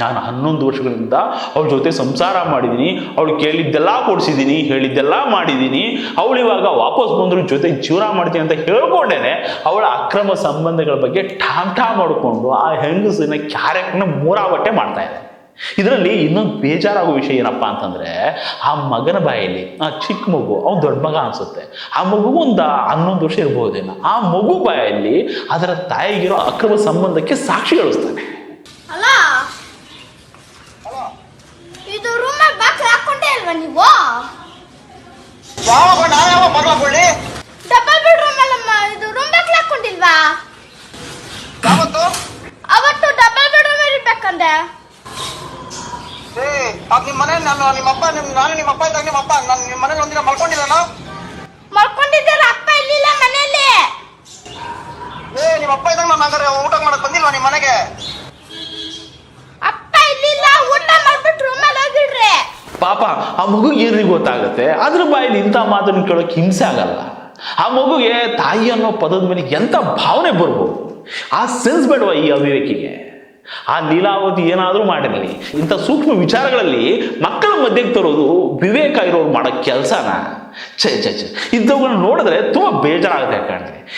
ನಾನು ಹನ್ನೊಂದು ವರ್ಷಗಳಿಂದ ಅವಳ ಜೊತೆ ಸಂಸಾರ ಮಾಡಿದ್ದೀನಿ, ಅವಳು ಕೇಳಿದ್ದೆಲ್ಲ ಕೊಡಿಸಿದ್ದೀನಿ, ಹೇಳಿದ್ದೆಲ್ಲ ಮಾಡಿದ್ದೀನಿ, ಅವಳು ಇವಾಗ ವಾಪಸ್ ಬಂದರೂ ಜೊತೆ ಜೀವನ ಮಾಡ್ತೀನಿ ಅಂತ ಹೇಳ್ಕೊಂಡೇನೆ, ಅವಳ ಅಕ್ರಮ ಸಂಬಂಧಗಳ ಬಗ್ಗೆ ಠಾಂಠಾ ಮಾಡಿಕೊಂಡು ಆ ಹೆಂಗಸಿನ ಕ್ಯಾರೆಕ್ಟರ್ನ ಮೂರಾವಟ್ಟೆ ಮಾಡ್ತಾ ಇದೆ ಇದರಲ್ಲಿ ಇನ್ನೊಂದು ಬೇಜಾರಾಗೋ ವಿಷಯ ಏನಪ್ಪಾ ಅಂತಂದ್ರೆ, ಆ ಮಗನ ಬಾಯಲ್ಲಿ ಆ ಚಿಕ್ಕ ಮಗು, ಅವ್ನು ದೊಡ್ಡ ಮಗ ಅನ್ಸುತ್ತೆ. ಆ ಮಗು ಒಂದು ಹನ್ನೊಂದು ವರ್ಷ ಇರ್ಬೋದೇನೋ, ಆ ಮಗು ಬಾಯಲ್ಲಿ ಅದರ ತಾಯಿಗಿರೋ ಅಕ್ರಮ ಸಂಬಂಧಕ್ಕೆ ಸಾಕ್ಷಿ ಯಾವ ನಾನು ಯಾವ ಮಗಳ ಕೊಳ್ಳಿ ಡಬಲ್ ಬೆಡ್ರೂಮ್ ಅಲ್ಲಮ್ಮ ಇದು ರೂಮ್ ಬಾಕ್ಸ್ ಹಾಕೊಂಡಿಲ್ವಾ? ಯಾವತ್ತು? ಅವತ್ತು ಡಬಲ್ ಬೆಡ್ರೂಮ್ ಇರ್ಬೇಕಂದೆ ಏ ಅದ್ ನಿಮ್ಮ ಮನೆ ನಾನು ನಿಮ್ಮ ಅಪ್ಪ ನಿಮ್ ನಾನು ನಿಮ್ಮ ಅಪ್ಪ ಇದ್ದಾಗ ನಿಮ್ಮ ನಾನು ನಿಮ್ಮ ಮನೇಲಿ ಒಂದಿನ ಮಲ್ಕೊಂಡಿದ್ದಾನ ಮಲ್ಕೊಂಡಿದ್ದೀರ ಅಪ್ಪ ಇಲ್ಲಿಲ್ಲ ಮನೆಯಲ್ಲಿ. ಏ ನಿಮ್ಮಪ್ಪ ಇದ್ದಾಗ ನಾನು ಹಂಗಾರೆ ಊಟ ಮಾಡಕ್ ಬಂದಿಲ್ವಾ ನಿಮ್ಮ ಮನೆಗೆ? ಪಾಪ, ಆ ಮಗು ಏನ್ರಿ ಗೊತ್ತಾಗುತ್ತೆ? ಅದ್ರ ಬಾಯಲ್ಲಿ ಇಂಥ ಮಾತನ್ನು ಕೇಳೋಕೆ ಹಿಂಸೆ ಆಗಲ್ಲ. ಆ ಮಗುಗೆ ತಾಯಿ ಅನ್ನೋ ಪದದ ಮೇಲೆ ಎಂಥ ಭಾವನೆ ಬರ್ಬೋದು? ಆ ಸೆನ್ಸ್ ಬೇಡವಾ ಈ ಅವಿವೇಕಿಗೆ? ಆ ಲೀಲಾವತಿ ಏನಾದರೂ ಮಾಡಿರಲಿ, ಇಂಥ ಸೂಕ್ಷ್ಮ ವಿಚಾರಗಳಲ್ಲಿ ಮಕ್ಕಳ ಮಧ್ಯಕ್ಕೆ ತರೋದು ವಿವೇಕ ಇರೋರು ಮಾಡೋ ಕೆಲಸನ? ಛೇ ಛೇ ಛೇ ಇಂಥವುಗಳನ್ನ ನೋಡಿದ್ರೆ ತುಂಬ ಬೇಜಾರಾಗುತ್ತೆ ಕಣ್ರಿ.